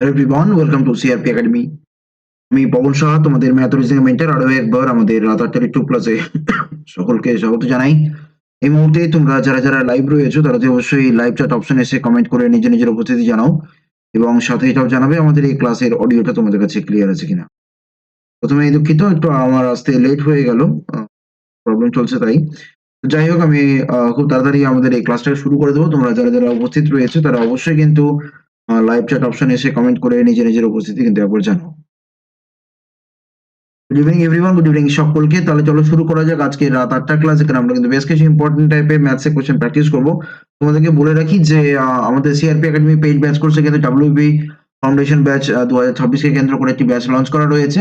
Hello everyone welcome to CRP academy আমি পবন সাহা, তোমাদের math mentor আরও একবার আমাদের রাতারটারি টু প্লাসে সকলকে স্বাগত জানাই। এই মুহূর্তে তোমরা যারা যারা লাইভ রয়েছো, তারা তো অবশ্যই লাইভ চ্যাট অপশন এসে কমেন্ট করে নিজের নিজের উপস্থিতি জানাও এবং সাথে এটাও জানাবে আমাদের এই ক্লাসের অডিওটা তোমাদের কাছে ক্লিয়ার আছে কিনা। প্রথমে দুঃখিত, একটু আমার আসতে লেট হয়ে গেল প্রবলেম চলছে তাই। যাই হোক, আমি খুব তাড়াতাড়ি আমাদের এই ক্লাসটা শুরু করে দেবো। তোমরা যারা যারা উপস্থিত রয়েছে, তারা অবশ্যই কিন্তু লাইভ চ্যাট অপশন এসে কমেন্ট করে নিজের নিজের উপস্থিতি কিন্তু একবার জানাও good evening everyone good evening সকলকে। তাহলে চলো শুরু করা যাক। আজকে রাত আটটা ক্লাস এখানে আমরা কিন্তু বেশ কিছু ইম্পর্টেন্ট টাইপের ম্যাথসের কোশ্চেন প্র্যাকটিস করব। তোমাদেরকে বলে রাখি যে আমাদের সিআরপি একাডেমি পেইড ব্যাচ করছে কিন্তু ডাব্লিউবি ফাউন্ডেশন ব্যাচ দু হাজার ছাব্বিশকে কেন্দ্র করে একটি ব্যাচ লঞ্চ করা রয়েছে।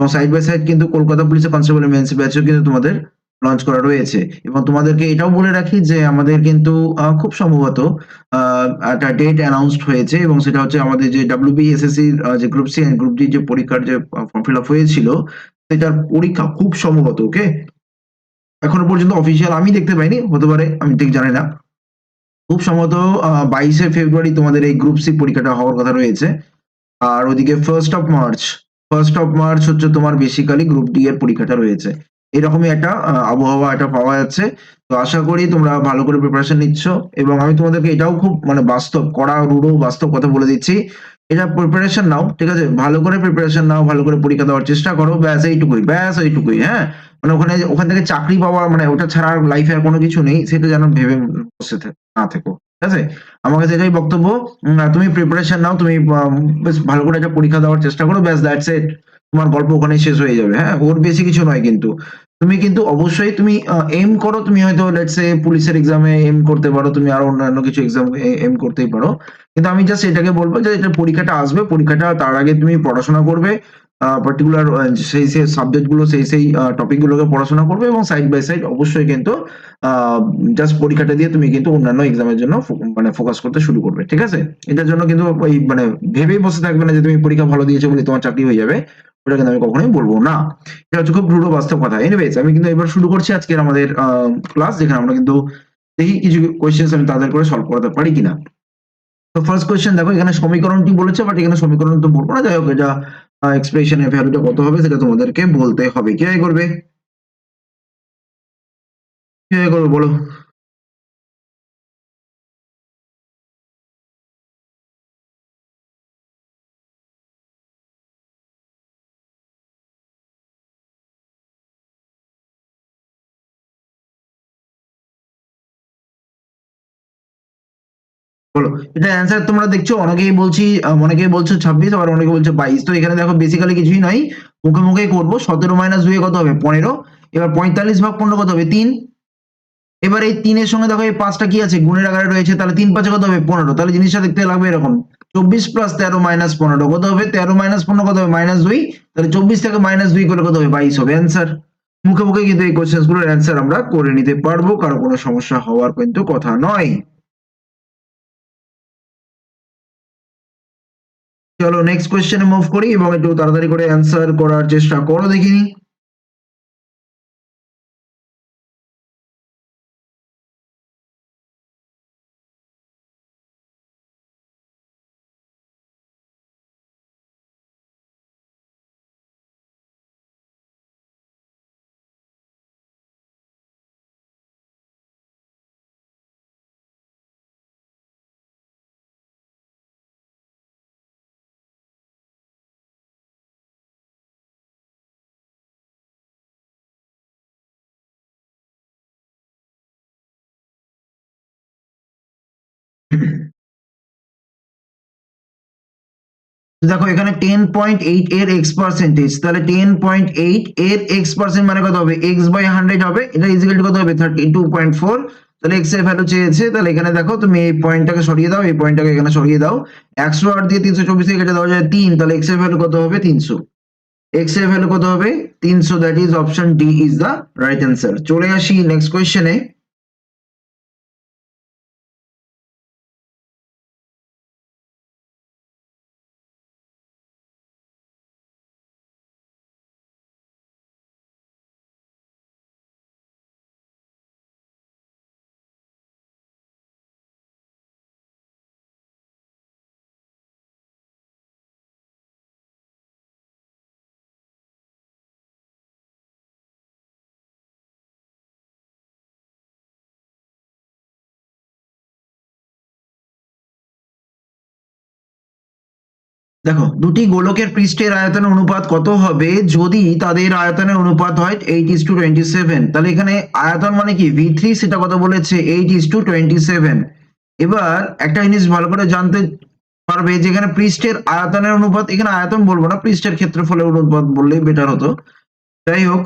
এবং সাইড বাই সাইড কিন্তু কলকাতা পুলিশের কনস্টেবল মেন্স ব্যাচও কিন্তু তোমাদের লঞ্চ করা রয়েছে। এবং তোমাদেরকে এটাও বলে রাখি যে আমাদের কিন্তু খুব সম্ভবত একটা ডেট অ্যানাউন্সড হয়েছে এবং সেটা হচ্ছে আমাদের যে ডাব্লিউবিএসএসসি যে গ্রুপ সি গ্রুপ ডি যে পরীক্ষার যে ফর্ম ফিল আপ হয়েছিল, সেটার পরীক্ষা খুব সম্ভবত ওকে এখনও পর্যন্ত অফিসিয়াল আমি দেখতে পাইনি, হতে পারে, আমি ঠিক জানি না। খুব সম্ভবত বাইশে ফেব্রুয়ারি তোমাদের এই গ্রুপ সি পরীক্ষাটা হওয়ার কথা রয়েছে। আর ওদিকে first of March first of March হচ্ছে তোমার বেসিক্যালি গ্রুপ ডি এর পরীক্ষাটা রয়েছে। এরকমই একটা আবহাওয়া এটা পাওয়া যাচ্ছে। তো আশা করি তোমরা ভালো করে প্রিপারেশন নিচ্ছ এবং আমি তোমাদেরকে এটাও খুব মানে বাস্তব কড়া, রুড়ো বাস্তব কথা বলে দিচ্ছি। এটা প্রিপারেশন নাও, ঠিক আছে? ভালো করে প্রিপারেশন নাও, ভালো করে পরীক্ষা দেওয়ার চেষ্টা করো, ব্যাস এইটুকুই ব্যাস এইটুকুই হ্যাঁ? মানে ওখানে, ওখান থেকে চাকরি পাওয়া মানে ওটা ছাড়া লাইফে আর কোনো কিছু নেই, সেটা যেন ভেবে বসে না থেকো, ঠিক আমার কাছে এটাই বক্তব্য। তুমি প্রিপারেশন নাও, তুমি বেশ ভালো করে একটা পরীক্ষা দেওয়ার চেষ্টা করো, ব্যাস দ্যাটস ইট তোমার গল্প ওখানেই শেষ হয়ে যাবে। হ্যাঁ ওর বেশি কিছু নয় কিন্তু। তুমি কিন্তু অবশ্যই তুমি এম করো, তুমি হয়তো লেটস এ পুলিশের এক্সামে এম করতে পারো, তুমি আরও অন্যান্য কিছু এক্সাম এম করতেই পারো। কিন্তু আমি জাস্ট এটাকে বলব যে এটা পরীক্ষাটা আসবে, পরীক্ষাটা তার আগে তুমি পড়াশোনা করবে পার্টিকুলার সেই সেই সাবজেক্টগুলো, সেই সেই টপিক গুলোকে পড়াশোনা করবে এবং সাইড বাই সাইড অবশ্যই কিন্তু জাস্ট পরীক্ষাটা দিয়ে তুমি কিন্তু অন্যান্য এক্সামের জন্য মানে ফোকাস করতে শুরু করবে, ঠিক আছে? এটার জন্য কিন্তু ওই মানে ভেবেই বসে থাকবে না যে তুমি পরীক্ষা ভালো দিয়েছ বলে তোমার চাকরি হয়ে যাবে। ওটা কিন্তু আমি কখনোই বলব না। এটা হচ্ছে খুব দৃঢ় বাস্তব কথা। এনিওয়েজ আমি কিন্তু এবার শুরু করছি আজকের আমাদের ক্লাস যেখানে আমরা কিন্তু দেখি কিছু কোয়েশ্চেন্স আমি তাদের করে সলভ করাতে পারি কিনা। তো ফার্স্ট কোয়েশ্চেন দেখো, এখানে সমীকরণটি বলেছে বাট এখানে সমীকরণ তো বলব না। যাই হোক, এটা এক্সপ্রেশনের ভ্যালুটা কত হবে সেটা তোমাদেরকে বলতে হবে। কীভাবে করবে? কীভাবে করবে বলো? বলো। এটা অ্যান্সার তোমরা দেখছ, অনেকেই বলছি অনেকেই বলছো ছাব্বিশ, আবার অনেকে বলছে বাইশ। তো এখানে দেখো বেসিক্যালি কিছুই নয়। মুখে মুখেই করব, সতেরো মাইনাস দুই কত হবে? পনেরো। এবার পঁয়তাল্লিশ ভাগ পনেরো কত হবে? তিন। এবার এই তিনের সঙ্গে দেখো, এই পাঁচটা কি আছে? গুণের আকারে রয়েছে, তাহলে তিন পাঁচে কত হবে? পনেরো। তাহলে জিনিসটা দেখতে লাগবে এরকম। চব্বিশ প্লাস তেরো মাইনাস পনেরো, কত হবে? তেরো মাইনাস পনেরো কত হবে? মাইনাস দুই। তাহলে চব্বিশ থেকে মাইনাস দুই করে কত হবে? বাইশ হবে। অ্যান্সার মুখে মুখে কিন্তু এই কোশ্চেনগুলোর অ্যান্সার আমরা করে নিতে পারব, কারও কোনো সমস্যা হওয়ার কিন্তু কথা নয়। চলো নেক্সট কোয়েশ্চেনে মুভ করি এবং একটু তাড়াতাড়ি করে অ্যান্সার করার চেষ্টা করো দেখিনি। দেখো, এখানে টেন পয়েন্ট এইট এর এক্স পার্সেন্টেজ তাহলে টেন পয়েন্ট এইট এর এক্স পার্সেন্ট মানে কত হবে? এক্স বাই হান্ড্রেড হবে, এটা ইজিক্যাল কত হবে? থার্টি টু পয়েন্ট ফোর তাহলে এক্সের ভ্যালু চেয়েছে, তাহলে এখানে দেখো, তুমি এই পয়েন্টটাকে সরিয়ে দাও, এই পয়েন্টটাকে এখানে সরিয়ে দাও একশো আট দিয়ে তিনশো চব্বিশ থেকে কেটে দেওয়া যায় তিন, তাহলে এক্সের ভ্যালু কত হবে? তিনশো। এক্সের ভ্যালু কত হবে? তিনশো that is option D is the right answer চলে আসি নেক্সট কোয়েশ্চেনে দেখো, দুটি গোলকের পৃষ্ঠের আয়তনের অনুপাত কত হবে? যদি তাদের আয়তনের অনুপাত হয় eight is to twenty seven তাহলে এখানে আয়তন মানে কি? ভি থ্রি সেটা কত বলেছে? Eight is to twenty seven এবার একটা জিনিস ভালো করে জানতে পারবে যেখানে পৃষ্ঠের আয়তনের অনুপাত, এখানে আয়তন বলব না, পৃষ্ঠের ক্ষেত্রফলের অনুপাত বললেই বেটার হতো। যাই হোক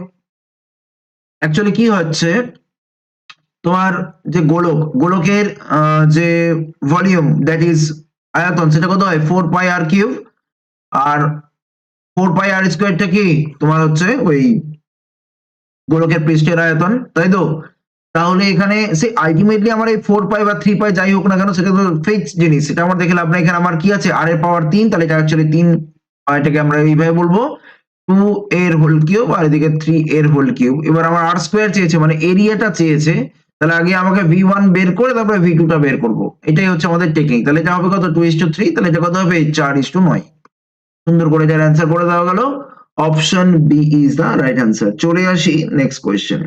অ্যাকচুয়ালি কি হচ্ছে? তোমার যে গোলক, গোলকের যে ভলিউম দ্যাট ইজ আয়তন, সেটা কত হয়? ফোর পাই আর কিউব আর ফোর পাই আর স্কোয়ারটা কি? তোমার হচ্ছে ওই গোলকের পৃষ্ঠের আয়তন, তাই তো? তাহলে এখানে সে আলটিমেটলি আমার এই ফোর পাই বা থ্রি পাই যাই হোক না কেন, সেটা তো ফিক্স জিনিস। সেটা আমার দেখে লাভ নাই। এখানে আমার কি আছে? আর এর পাওয়ার তিন, তাহলে এটা অ্যাকচুয়ালি তিন এটাকে আমরা এইভাবে বলব। টু এর হোল কিউব আর এদিকে থ্রি এর হোল কিউব এবার আমার আর স্কোয়ার চেয়েছে মানে এরিয়াটা চেয়েছে, তাহলে আগে আমাকে ভি ওয়ান বের করে, তারপরে ভি টুটা বের করব। এটাই হচ্ছে আমাদের টেকনিক তাহলে এটা হবে কত? টু ইস টু থ্রি তাহলে এটা কত হবে? চার ইস টু নয়। সুন্দর করে এটার অ্যান্সার করে দেওয়া গেল। Option B is the right answer চলে আসি নেক্সট কোয়েশ্চেন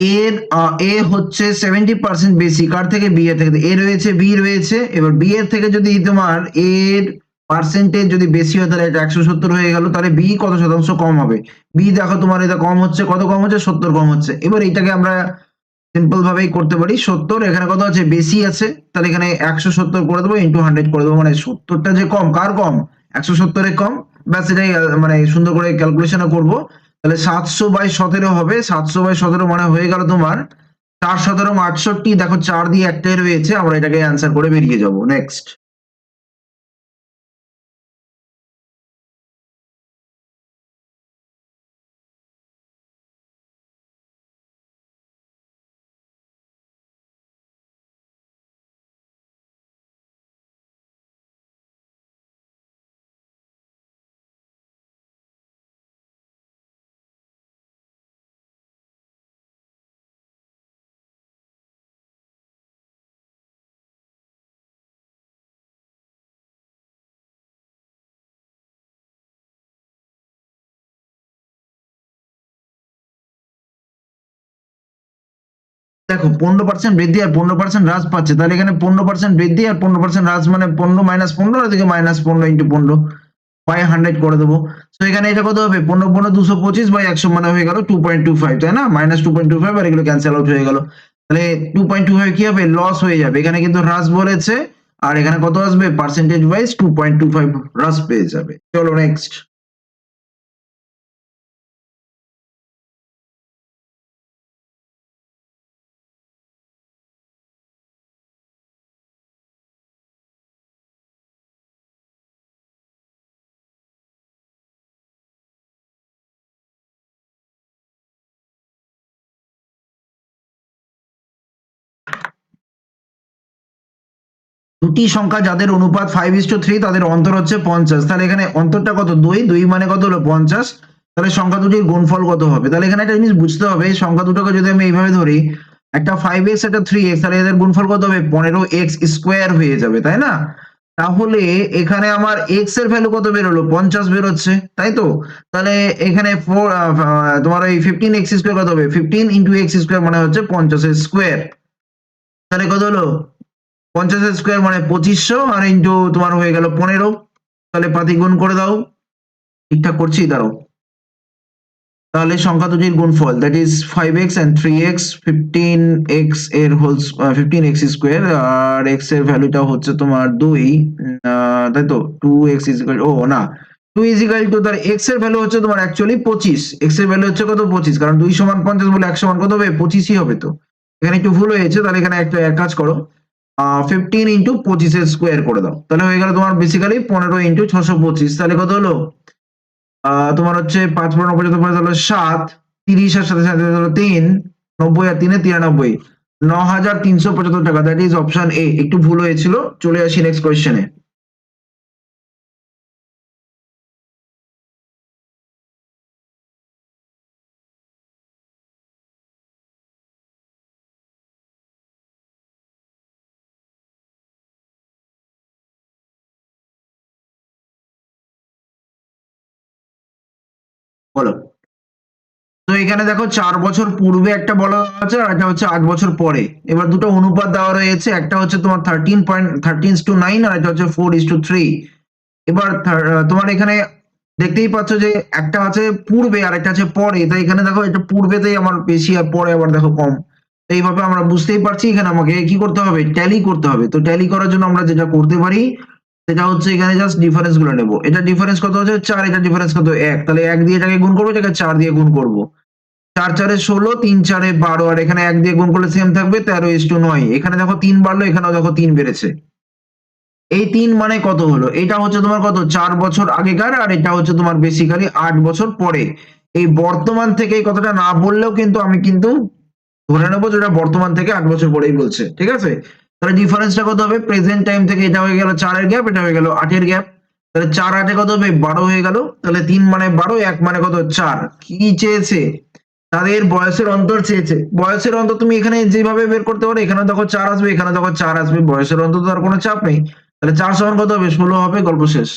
এর এ হচ্ছে সেভেন্টি পার্সেন্ট বেশি। কার থেকে? বি এর থেকে। এ রয়েছে বি রয়েছে। এবার বি এর থেকে যদি তোমার এর পার্সেন্টেজ যদি বেশি হয়, তাহলে এটা একশো সত্তর হয়ে গেল। তাহলে বি কত শতাংশ কম হবে? বি দেখো তোমার এটা কম হচ্ছে, কত কম হচ্ছে? সত্তর কম হচ্ছে। এবার এইটাকে আমরা সিম্পল ভাবেই করতে পারি। সত্তর, এখানে কত আছে? বেশি আছে। তাহলে এখানে একশো সত্তর করে দেবো ইন্টু হান্ড্রেড করে দেবো। মানে সত্তরটা যে কম, কার কম? একশো সত্তরে কম। ব্যাস এটাই মানে সুন্দর করে ক্যালকুলেশন করব। তাহলে সাতশো বাই সতেরো হবে। সাতশো বাই সতেরো মানে হয়ে গেল তোমার চার সতেরো, আটষট্টি। দেখো, চার দিয়ে একটাই রয়েছে। আমরা এটাকে অ্যান্সার করে বেরিয়ে যাব। নেক্সট দেখো, পনেরো পার্সেন্ট বৃদ্ধি আর পনেরো পার্সেন্ট হ্রাস পাচ্ছে। তাহলে এখানে পনেরো পার্সেন্ট বৃদ্ধি আর পনেরো পার্সেন্ট হ্রাস মানে পনেরো মাইনাস পনেরো এদিকে মাইনাস পনেরো ইন্টু পনেরো। বাই হান্ড্রেড করে দেবো। তো এখানে এটা কত হবে? পনেরো পনেরো দুশো পঁচিশ বাই একশো মানে হয়ে গেল টু পয়েন্ট টু ফাইভ তাই না? Minus two point two five আর এগুলো ক্যান্সেল আউট হয়ে গেল। তাহলে টু পয়েন্ট টু ফাইভ কি হবে? লস হয়ে যাবে। এখানে কিন্তু হ্রাস বলেছে। আর এখানে কত আসবে? Percentage wise two point two five হ্রাস পেয়ে যাবে। চলো নেক্সট দুটি সংখ্যা যাদের অনুপাত ফাইভ ইস টু থ্রি তাদের অন্তর হচ্ছে পঞ্চাশ। তাহলে এখানে অন্তরটা কত? দুই। দুই মানে কত হলো পঞ্চাশ। তাহলে সংখ্যা দুটির গুণফল কত হবে? তাহলে এখানে একটা জিনিস বুঝতে হবে, এই সংখ্যা দুটোকে যদি আমি এইভাবে ধরি, একটা ফাইভ এক্স একটা থ্রি এক্স তাহলে এদের গুণফল কত হবে? পনেরো এক্স স্কোয়ার হয়ে যাবে, তাই না? তাহলে এখানে আমার এক্সের ভ্যালু কত বেরোলো? পঞ্চাশ বেরোচ্ছে, তাই তো? তাহলে এখানে ফোর তোমার ওই ফিফটিন এক্স স্কোয়ার কত হবে? ফিফটিন ইন্টু এক্স স্কোয়ার মানে হচ্ছে পঞ্চাশের স্কোয়ার তাহলে কত হলো? পঞ্চাশের স্কোয়ার মানে পঁচিশশো আর ইন্টু তোমার হয়ে গেল পনেরো। তাহলে পাতি গুণ করে দাও। ঠিকঠাক করছি, দাঁড়াও। তাহলে সংখ্যা দুটির গুণফল that is five x and three x fifteen এক্সের হোল ফিফটিন এক্স স্কোয়ার আর এক্সের ভ্যালুটা হচ্ছে তোমার দুই তাই তো? টু এক্স ইজিক্যাল ও, না। টু ইজিক্যাল টু তার এক্সের ভ্যালু হচ্ছে তোমার অ্যাকচুয়ালি পঁচিশ। এক্সের ভ্যালু হচ্ছে কত? পঁচিশ। কারণ দুই সমান পঞ্চাশ বলে এক সমান কত হবে? পঁচিশই হবে তো। এখানে একটু ভুল হয়েছে, তাহলে এখানে একটা এক কাজ করো। ফিফটিন ইন্টু পঁচিশের স্কোয়ার করে দাও। তাহলে হয়ে গেল তোমার বেসিক্যালি পনেরো ইন্টু ছশো পঁচিশ। তাহলে কত হলো? তোমার হচ্ছে পাঁচ পনেরো পর্যন্ত পরে তাহলে সাত তিরিশের সাথে সাথে হলো তিন, নব্বই আর তিনে তিরানব্বই। ন হাজার তিনশো পঁচাত্তর টাকা দ্যাট ইজ অপশন এ একটু ভুল হয়েছিল, চলে আসি নেক্সট কোয়েশ্চেনে বলো। তো এখানে দেখো চার বছর পূর্বে একটা বলা আছে আর একটা হচ্ছে আট বছর পরে। এবার দুটো অনুপাত দেওয়া রয়েছে, একটা হচ্ছে তোমার thirteen point thirteen two nine আর একটা হচ্ছে ফোর ইস টু থ্রি এবার তোমার এখানে দেখতেই পাচ্ছ যে একটা আছে পূর্বে আর একটা আছে পরে। তাই এখানে দেখো এটা পূর্বেতেই আমার বেশি আর পরে আবার দেখো কম। এইভাবে আমরা বুঝতেই পারছি, এখানে আমাকে কি করতে হবে? ট্যালি করতে হবে। তো ট্যালি করার জন্য আমরা যেটা করতে পারি সেটা হচ্ছে এখানে জাস্ট ডিফারেন্সগুলো নেব। এটা ডিফারেন্স কত হচ্ছে? চার, এটা ডিফারেন্স কত? এক। তাহলে এক দিয়ে এটাকে গুণ করব, এটাকে চার দিয়ে গুণ করব। চার, চারে ষোলো, তিন, চারে বারো, আর এখানে এক দিয়ে গুণ করলে সেম থাকবে, তেরো ইস টু নয়। এখানে দেখো তিন বাড়লো, এখানেও দেখো তিন বেড়েছে। এই তিন মানে কত হলো? এটা হচ্ছে তোমার কত? চার বছর আগেকার, আর এটা হচ্ছে তোমার বেসিক্যালি আট বছর পরে। এই বর্তমান থেকে এই কথাটা না বললেও কিন্তু আমি কিন্তু ধরে নেব যেটা বর্তমান থেকে আট বছর পরেই বলছে। ঠিক আছে? তাহলে ডিফারেন্সটা কত হবে? প্রেজেন্ট টাইম থেকে এটা হয়ে গেল চারের গ্যাপ এটা হয়ে গেল আটের গ্যাপ তাহলে চার আটে কত হবে? বারো হয়ে গেল। তাহলে তিন মানে বারো, এক মানে কত? চার। কি চেয়েছে? তাদের বয়সের অন্তর চেয়েছে। বয়সের অন্তর তুমি এখানে যেভাবে বের করতে পারো এখানে দেখো চার আসবে এখানে দেখো চার আসবে। বয়সের অন্তর তো আর কোনো চাপ নেই। তাহলে চার সমান কত হবে? ষোলো হবে, গল্প শেষ।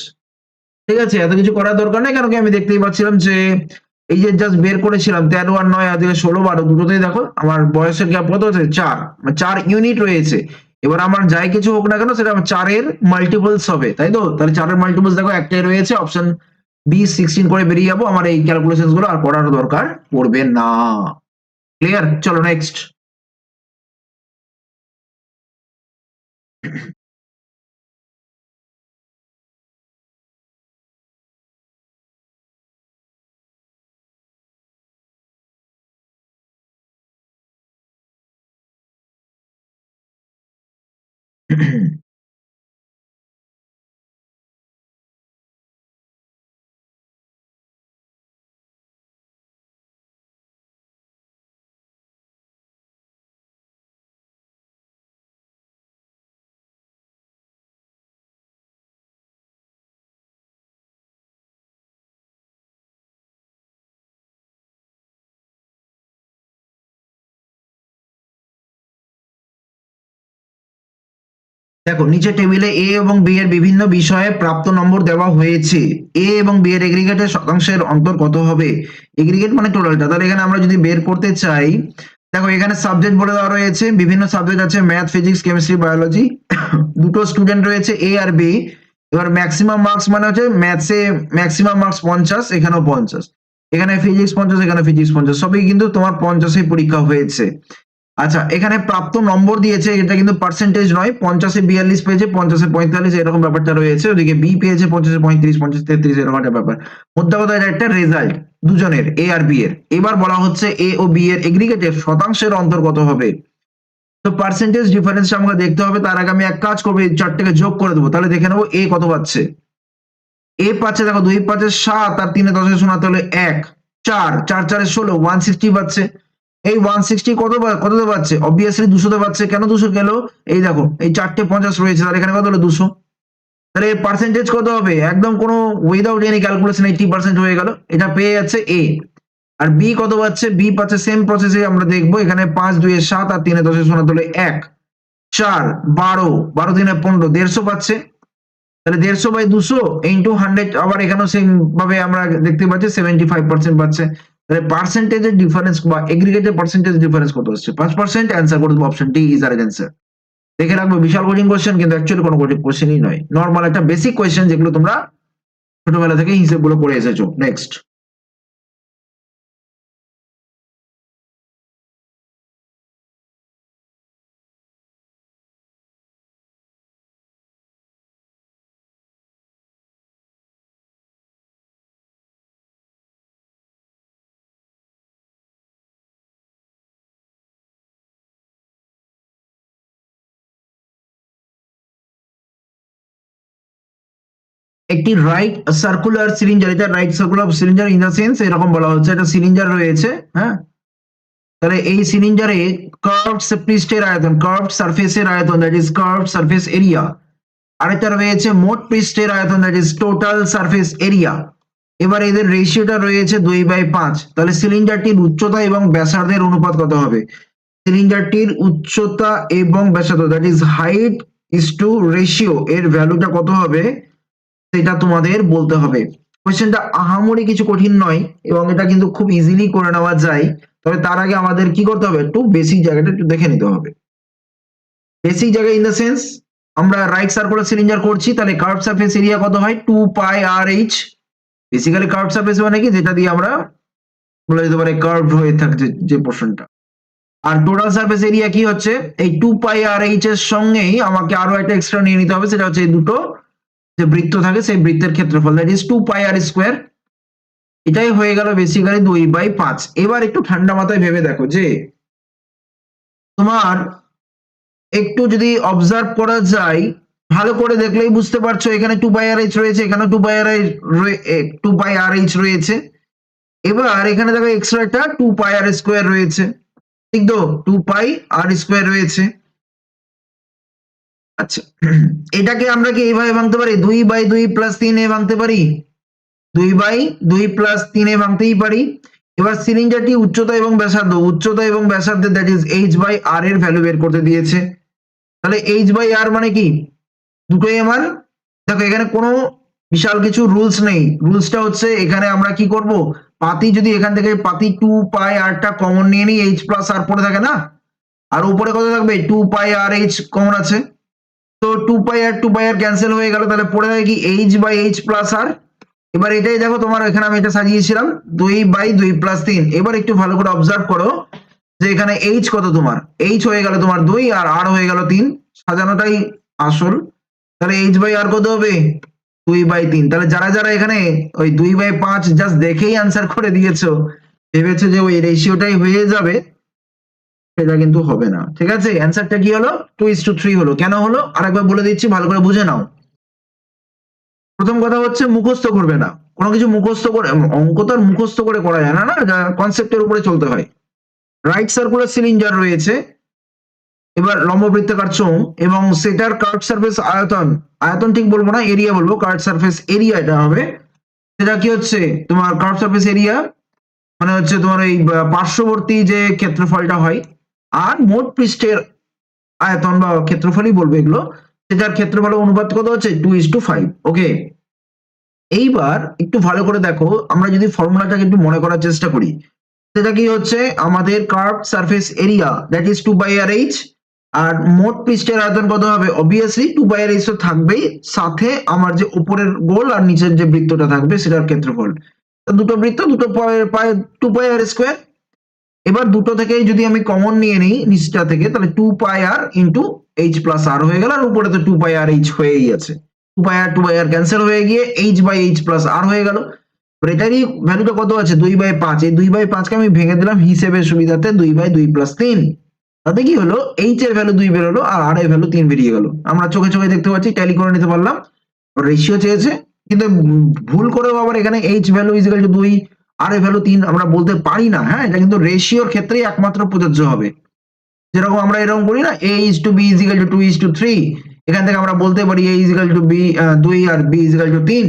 ঠিক আছে? এত কিছু করার দরকার নেই কারণ কি আমি দেখতেই পাচ্ছিলাম যে এই যে জাস্ট বের করেছিলাম, তেরো আর নয়, আজকে ষোলো, বারো, দুটোতেই দেখো আমার বয়সের গ্যাপ কত হচ্ছে চার। মানে চার ইউনিট রয়েছে। এবার আমার যাই কিছু হোক না কেন, সেটা চারের মাল্টিপলস হবে, তাই তো? তাহলে চারের মাল্টিপলস দেখো, একটাই রয়েছে অপশন বি সিক্সটিন করে বেরিয়ে যাব, আমার এই ক্যালকুলেশনগুলো আর করার দরকার পড়বে না। ক্লিয়ার চলো নেক্সট mm দেখো নিচে টেবিলে এ এবং বি এর বিভিন্ন বিষয়ে প্রাপ্ত নম্বর দেওয়া হয়েছে। এ এবং বি এর এগ্রিগেটের শতাংশের অন্তর কত হবে? এগ্রিগেট মানে টোটালটা তাহলে এখানে আমরা যদি বের করতে চাই, দেখো, এখানে সাবজেক্ট বলে দেওয়া রয়েছে, বিভিন্ন সাবজেক্ট আছে ম্যাথ ফিজিক্স কেমিস্ট্রি বায়োলজি দুটো স্টুডেন্ট রয়েছে এ আর বি এবার ম্যাক্সিমাম মার্কস মানে হচ্ছে ম্যাথসে ম্যাক্সিমাম মার্কস পঞ্চাশ, এখানেও পঞ্চাশ। এখানে ফিজিক্স পঞ্চাশ, এখানে ফিজিক্স পঞ্চাশ। সবই কিন্তু তোমার পঞ্চাশে পরীক্ষা হয়েছে। আচ্ছা এখানে প্রাপ্ত নম্বর দিয়েছে, এটা কিন্তু পার্সেন্টেজ নয়, পঞ্চাশে বিয়াল্লিশ পেয়েছে, পঞ্চাশে পঁয়তাল্লিশ, এরকম ব্যাপারটা রয়েছে, ওদিকে বি পেয়েছে, পঞ্চাশে পঁয়ত্রিশ, পঞ্চাশ তেত্রিশ, এরকম একটা ব্যাপার। মোদ্দা কথা এটা একটা রেজাল্ট দুজনের এ আর বি এর। এবার বলা হচ্ছে এ ও বি এর এগ্রিগেটের শতাংশের অন্তর্গত হবে? তো পার্সেন্টেজ ডিফারেন্স আমাকে দেখতে হবে, তার আগে আমি এক কাজ করব, এই চারটাকে যোগ করে দেবো, তাহলে দেখে নেব এ কত পাচ্ছে। এ পাচ্ছে, দেখো, দুই পাচ্ছে সাত, আর তিনে দশে শোনাতে হলে এক, চার চার, চারে ষোলো ওয়ান সিক্সটি পাচ্ছে। এই ওয়ান সিক্সটি কত কততে পাচ্ছে অবভিয়াসলি দুশোতে পাচ্ছে কেন দুশো গেল? এই দেখো, এই চারটে পঞ্চাশ রয়েছে, তাহলে এখানে কত হলো? দুশো। তাহলে পার্সেন্টেজ কত হবে? একদম কোনো without any calculation eighty percent হয়ে গেল। এটা পেয়ে যাচ্ছে এ আর বি কত পাচ্ছে? বি পাচ্ছে সেম প্রসেসে আমরা দেখব। এখানে পাঁচ দুই সাত আর তিনে দশে শোনা তোলে এক। চার, বারো। বারো, তিনে পনেরো। দেড়শো পাচ্ছে। তাহলে দেড়শো বাই দুশো ইন্টু হান্ড্রেড আবার এখানেও সেম ভাবে আমরা দেখতে পাচ্ছি সেভেন্টি ফাইভ পার্সেন্ট পাচ্ছে। তাহলে পার্সেন্টেজের ডিফারেন্স বা এগ্রিগেটের পার্সেন্টেজ ডিফারেন্স কত হচ্ছে পাঁচ পার্সেন্ট অ্যান্সার করে দেবো option D is our answer দেখে রাখব, বিশাল কোচিং কোশ্চেন কিন্তু অ্যাকচুয়ালি কোনো কোচিং কোশ্চেনই নয়। নর্মাল একটা বেসিক কোয়েশ্চেন যেগুলো তোমরা ছোটবেলা থেকে হিসেবগুলো করে এসেছ। নেক্সট একটি রাইট সার্কুলার সিলিন্ডার এটা right circular cylinder in the sense এরকম বলা হচ্ছে একটা সিলিন্ডার রয়েছে হ্যাঁ? তাহলে এই সিলিন্ডারে কার্ভড পৃষ্ঠের আয়তন কার্ভড সারফেসের আয়তন that is curve surface area আরেকটা রয়েছে মোট পৃষ্ঠের আয়তন that is total surface area এবার এদের রেশিওটা রয়েছে দুই বাই পাঁচ। তাহলে সিলিন্ডারটির উচ্চতা এবং ব্যাসার্ধের অনুপাত কত হবে? সিলিন্ডারটির উচ্চতা এবং ব্যাসার্ধ that is height is to ratio এর ভ্যালুটা কত হবে? সেটা তোমাদের বলতে হবে। কোয়েশ্চেনটা আহামরি কিছু কঠিন নয় এবং এটা কিন্তু খুব ইজিলি করে নেওয়া যায়। তবে তার আগে আমাদের কি করতে হবে? একটু বেসিক জায়গাটা একটু দেখে নিতে হবে। বেসিক জায়গা ইন দ্য সেন্স আমরা রাইট সার্কুলার সিলিন্ডার করছি, তাহলে কার্ভ সারফেস এরিয়া কত হয়? Two pi r h basically curve surface মানে কি? যেটা দিয়ে আমরা বলা যেতে পারে কার্ভ হয়ে থাকছে যে পোর্শনটা আর টোটাল সারফেস এরিয়া কি হচ্ছে? এই টু পাই আর এইচ এর সঙ্গেই আমাকে আরও একটা এক্সট্রা নিয়ে নিতে হবে, সেটা হচ্ছে এই দুটো যে বৃত্ত থাকে সেই বৃত্তের ক্ষেত্রফল that is two pi r square এটাই হয়ে গেল বেসিক্যালি দুই বাই পাঁচ। এবার একটু ঠান্ডা মাথায় ভেবে দেখো যে, তোমার একটু যদি অবজার্ভ করা যায়, ভালো করে দেখলেই বুঝতে পারছ এখানে টু বাই আর এইচ রয়েছে এখানে two by r two by r h রয়েছে। এবার এখানে দেখো এক্সট্রাটা টু পাই আর স্কোয়ার রয়েছে। ঠিক তো? টু পাই আর স্কোয়ার রয়েছে। আচ্ছা এটাকে আমরা কি এইভাবে ভাঙতে পারি? দুই বাই দুই প্লাস তিন এ ভাঙতে পারি? দুই বাই দুই প্লাস তিনে ভাঙতেই পারি। এবার সিলিন্ডারটি উচ্চতা এবং ব্যাসার্ধ, উচ্চতা এবং ব্যাসার্ধ that is h by r এর ভ্যালু বের করতে দিয়েছে। তাহলে এইচ বাই আর মানে কি? দুটোই আমার, দেখো এখানে কোনো বিশাল কিছু রুলস নেই। রুলসটা হচ্ছে এখানে আমরা কি করব? পাতি যদি এখান থেকে পাতি টু পাই আরটা কমন নিয়ে নিই এইচ প্লাস আর পড়ে থাকে না? আর উপরে কত থাকবে? Two pi r h common আছে। তো two pi r two pi r cancel হয়ে গেল, তাহলে পড়ে থাকে কি h by h plus r এবার এটাই দেখো তোমার, এখানে আমি এটা সাজিয়েছিলাম, দুই বাই দুই প্লাস তিন। এবার একটু ভালো করে অবজার্ভ করো যে এখানে এইচ কত তোমার? এইচ হয়ে গেল তোমার দুই আর আর হয়ে গেল তিন। সাজানোটাই আসল। তাহলে এইচ বাই আর কত হবে? দুই বাই তিন। তাহলে যারা যারা এখানে ওই দুই বাই পাঁচ জাস্ট দেখেই আনসার করে দিয়েছ, ভেবেছো যে ওই রেশিওটাই হয়ে যাবে। সেটা কিন্তু হবে না। ঠিক আছে? অ্যান্সারটা কি হলো? টু ইস টু থ্রি হলো। কেন হলো? আরেকবার বলে দিচ্ছি, ভালো করে বুঝে নাও। প্রথম কথা হচ্ছে, মুখস্থ করবে না। কোনো কিছু মুখস্থ করে, অঙ্ক তো আর মুখস্থ করে করা যায় না না? কনসেপ্টের উপরে চলতে হয়। রাইট সার্কুলার সিলিন্ডার রয়েছে। এবার লম্ববৃত্তাকার চোঙ এবং সেটার কার্ভ সারফেস আয়তন। আয়তন ঠিক বলব না এরিয়া বলব। কার্ভ সারফেস এরিয়া এটা হবে। সেটা কি হচ্ছে? তোমার কার্ভ সারফেস এরিয়া মানে হচ্ছে তোমার এই পার্শ্ববর্তী যে ক্ষেত্রফলটা হয় আর মোট পৃষ্ঠের আয়তন বা ক্ষেত্রফলই বলব এগুলো, সেটার ক্ষেত্রফল অনুপাত কত হচ্ছে? Two is to five okay এইবার একটু ভালো করে দেখো, আমরা যদি ফর্মুলাটাকে একটু মনে করার চেষ্টা করি। সেটা কি হচ্ছে? আমাদের curve surface area that is two by r h আর মোট পৃষ্ঠের আয়তন কত হবে? Obviously two by r h তো থাকবেই, সাথে আমার যে উপরের গোল আর নিচের যে বৃত্তটা থাকবে, সেটার ক্ষেত্রফল। দুটো বৃত্ত, দুটো পায়ে টু পাই আর স্কোয়ার এবার দুটো থেকেই যদি আমি কমন নিয়ে নিই, নিচটা থেকে, তাহলে two pi r into h plus r হয়ে গেল, আর উপরে তো টু পাই আর এইচ হয়েই আছে। Two pi R two pi R cancel হয়ে গিয়ে H by H plus R হয়ে গেল। এটারই ভ্যালুটা কত আছে? দুই বাই পাঁচ। এই দুই বাই পাঁচকে আমি ভেঙে দিলাম হিসেবের সুবিধাতে দুই বাই দুই প্লাস তিন। তাতে কি হলো? এইচ এর ভ্যালু দুই বেরোলো, আর আর এর ভ্যালু তিন বেরিয়ে গেল। আমরা চোখে চোখে দেখতে পাচ্ছি ট্যালি করে নিতে পারলাম। রেশিও চেয়েছে। কিন্তু ভুল করেও আবার এখানে এইচ ভ্যালু ইজিক্যাল টু দুই আর এর ভ্যালু তিন আমরা বলতে পারি না হ্যাঁ? এটা কিন্তু রেশিওর ক্ষেত্রেই একমাত্র প্রযোজ্য হবে। যেরকম আমরা এরকম করি না A is to B is equal to two is to three এখান থেকে আমরা বলতে পারি এ ইজিক্যাল টু বি দুই আর বি ইজিক্যাল টু তিন।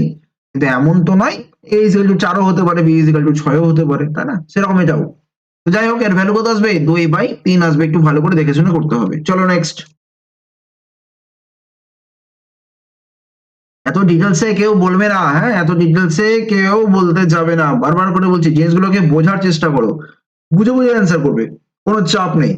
কিন্তু এমন তো নয় এ ইজিক্যাল টু চারও হতে পারে বি ইজিক্যাল টু ছয়ও হতে পারে, তাই না? সেরকম এটাও। তো যাই হোক, এর ভ্যালু কত আসবে? দুই বাই তিন আসবে, একটু ভালো করে দেখে শুনে করতে হবে। চলো নেক্সট এত ডিটেলসে কেউ বলবে না হ্যাঁ? এত ডিটেলসে কেউ বলতে যাবে না। বারবার করে বলছি, জিনিসগুলোকে বোঝার চেষ্টা করো। বুঝে বুঝে অ্যান্সার করবে, কোনো চাপ নেই।